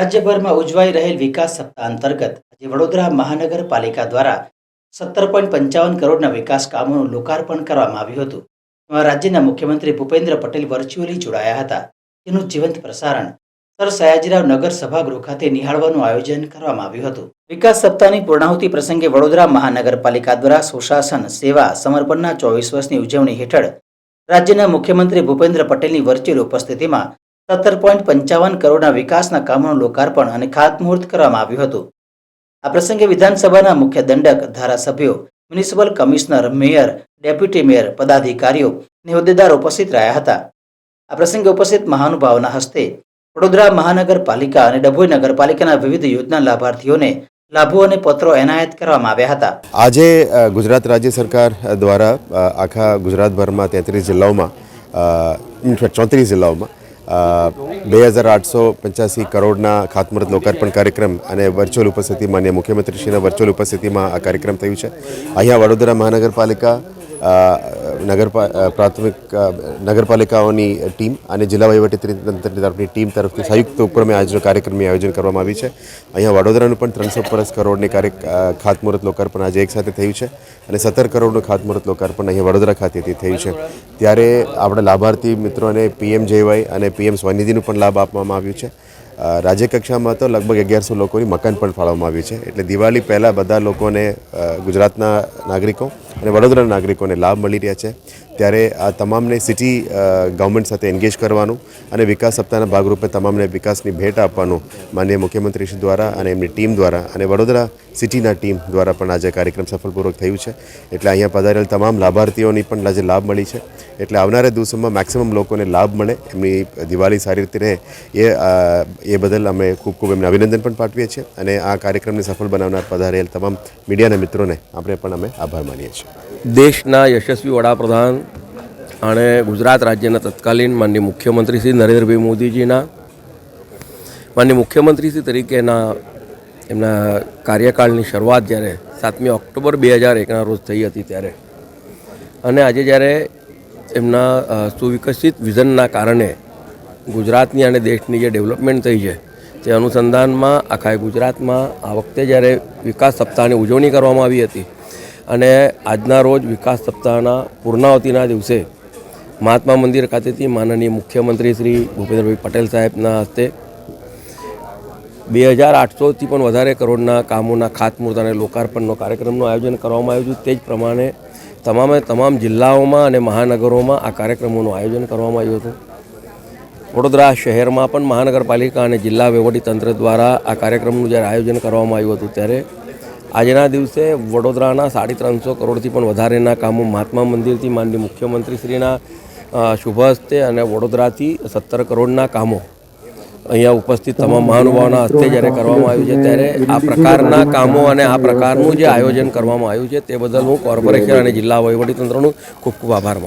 રાજ્યભરમાં ઉજવાઈ રહેલ વિકાસ સપ્તાહ અંતર્ગત આજે વડોદરા મહાનગરપાલિકા દ્વારા સત્તર પોઈન્ટ પંચાવન કરોડના વિકાસ કામોનું લોકાર્પણ કરવામાં આવ્યું હતું. તેમાં રાજ્યના મુખ્યમંત્રી ભૂપેન્દ્ર પટેલ વર્ચ્યુઅલી જોડાયા હતા. તેનું જીવંત પ્રસારણ સર સયાજીરાવ નગર સભાગૃહ ખાતે નિહાળવાનું આયોજન કરવામાં આવ્યું હતું. વિકાસ સપ્તાહની પૂર્ણાહુતિ પ્રસંગે વડોદરા મહાનગરપાલિકા દ્વારા સુશાસન, સેવા, સમર્પણના ચોવીસ વર્ષની ઉજવણી હેઠળ રાજ્યના મુખ્યમંત્રી ભૂપેન્દ્ર પટેલની વર્ચ્યુઅલ ઉપસ્થિતિમાં સત્તર પોઈન્ટ પંચાવન કરોડના વિકાસના કામોનું લોકાર્પણ અને ખાતમુહૂર્ત કરવામાં આવ્યું હતું. આ પ્રસંગે વિધાનસભાના મુખ્ય દંડક, ધારાસભ્યો, municipal commissioner, mayor, deputy mayor, પદાધિકારીઓ અને હોદ્દેદારો ઉપસ્થિત રહ્યા હતા. આ પ્રસંગે ઉપસ્થિત મહાનુભાવના હસ્તે વડોદરા મહાનગરપાલિકા અને ડભોઈ નગરપાલિકાના વિવિધ યોજના લાભાર્થીઓને લાભો અને પત્રો એનાયત કરવામાં આવ્યા હતા. આજે ગુજરાત રાજ્ય સરકાર દ્વારા આખા ગુજરાતભરમાં તેત્રીસ જિલ્લાઓમાં ચોત્રીસ જિલ્લાઓમાં બે હજાર આઠસો પંચ્યાસી કરોડના ખાતમુહૂર્ત લોકાર્પણ કાર્યક્રમ અને વર્ચ્યુઅલ ઉપસ્થિતિ માન્ય મુખ્યમંત્રીશ્રીના વર્ચ્યુઅલ ઉપસ્થિતિમાં આ કાર્યક્રમ થયું છે. અહીંયા વડોદરા મહાનગરપાલિકા નગરપા પ્રાથમિક નગરપાલિકાઓની ટીમ અને જિલ્લા વહીવટી તંત્ર તરફની ટીમ તરફથી સંયુક્ત ઉપક્રમે આજનો કાર્યક્રમનું આયોજન કરવામાં આવ્યું છે. અહીંયા વડોદરાનું પણ ત્રણસો પરસ કરોડની કાર્ય ખાતમુહૂર્ત લોકાર્પણ આજે એક સાથે થયું છે અને સત્તર કરોડનું ખાતમુહૂર્ત લોકાર્પણ અહીંયા વડોદરા ખાતેથી થયું છે. ત્યારે આપણા લાભાર્થી મિત્રોને પીએમ જેવાય અને પીએમ સ્વનિધિનું પણ લાભ આપવામાં આવ્યું છે. રાજ્ય કક્ષામાં તો લગભગ અગિયારસો લોકોની મકાન પણ ફાળવવામાં આવ્યું છે. એટલે દિવાળી પહેલાં બધા લોકોને ગુજરાતના નાગરિકો અને વડોદરાના નાગરિકોને લાભ મળી રહ્યા છે. ત્યારે આ તમામને સિટી ગવર્મેન્ટ સાથે એન્ગેજ કરવાનું અને વિકાસ સપ્તાહના ભાગરૂપે તમામને વિકાસની ભેટ આપવાનું માનનીય મુખ્યમંત્રીશ્રી દ્વારા અને એમની ટીમ દ્વારા અને વડોદરા સિટીના ટીમ દ્વારા પણ આજે કાર્યક્રમ સફળપૂર્વક થયું છે. એટલે અહીંયા પધારેલ તમામ લાભાર્થીઓની પણ આજે લાભ મળી છે. એટલે આવનારા દિવસોમાં મેક્સિમમ લોકોને લાભ મળે, એમની દિવાળી સારી રીતે રહે, એ એ બદલ અમે ખૂબ ખૂબ એમને અભિનંદન પણ પાઠવીએ છીએ અને આ કાર્યક્રમને સફળ બનાવનાર પધારેલ તમામ મીડિયાના મિત્રોને આપણે પણ અમે આભાર માનીએ છીએ. દેશના યશસ્વી વડાપ્રધાન અને ગુજરાત રાજ્યના તત્કાલીન માનનીય મુખ્યમંત્રી શ્રી નરેન્દ્રભાઈ મોદીજીના, માનનીય મુખ્યમંત્રીશ્રી તરીકેના એમના કાર્યકાળની શરૂઆત જ્યારે સાતમી ઓક્ટોબર બે હજાર એકના રોજ થઈ હતી ત્યારે. અને આજે જ્યારે એમના સુવિકસિત વિઝનના કારણે ગુજરાતની અને દેશની જે ડેવલપમેન્ટ થઈ છે, તે અનુસંધાનમાં આખા ગુજરાતમાં આ વખતે જ્યારે વિકાસ સપ્તાહની ઉજવણી કરવામાં આવી હતી અને આજના રોજ વિકાસ સપ્તાહના પૂર્ણાવતીના દિવસે મહાત્મા મંદિર ખાતેથી માનનીય મુખ્યમંત્રી શ્રી ભૂપેન્દ્રભાઈ પટેલ સાહેબના હસ્તે બે હજાર આઠસોથી પણ વધારે કરોડના કામોના ખાતમુહૂર્ત અને લોકાર્પણનો કાર્યક્રમનું આયોજન કરવામાં આવ્યું હતું તે જ પ્રમાણે તમામે તમામ જિલ્લાઓમાં અને મહાનગરોમાં આ કાર્યક્રમોનું આયોજન કરવામાં આવ્યું હતું. વડોદરા શહેરમાં પણ મહાનગરપાલિકા અને જિલ્લા વહીવટીતંત્ર દ્વારા આ કાર્યક્રમનું જ્યારે આયોજન કરવામાં આવ્યું હતું ત્યારે આજના દિવસે વડોદરાના સાડી ત્રણસો કરોડથી પણ વધારેના કામો મહાત્મા મંદિરથી માનની મુખ્યમંત્રીશ્રીના શુભ હસ્તે અને વડોદરાથી સત્તર કરોડના કામો અહીંયા ઉપસ્થિત તમામ મહાનુભાવોના હસ્તે જ્યારે કરવામાં આવ્યું છે ત્યારે આ પ્રકારના કામો અને આ પ્રકારનું જે આયોજન કરવામાં આવ્યું છે તે બદલ હું કોર્પોરેશન અને જિલ્લા વહીવટીતંત્રનું ખૂબ ખૂબ આભાર માનું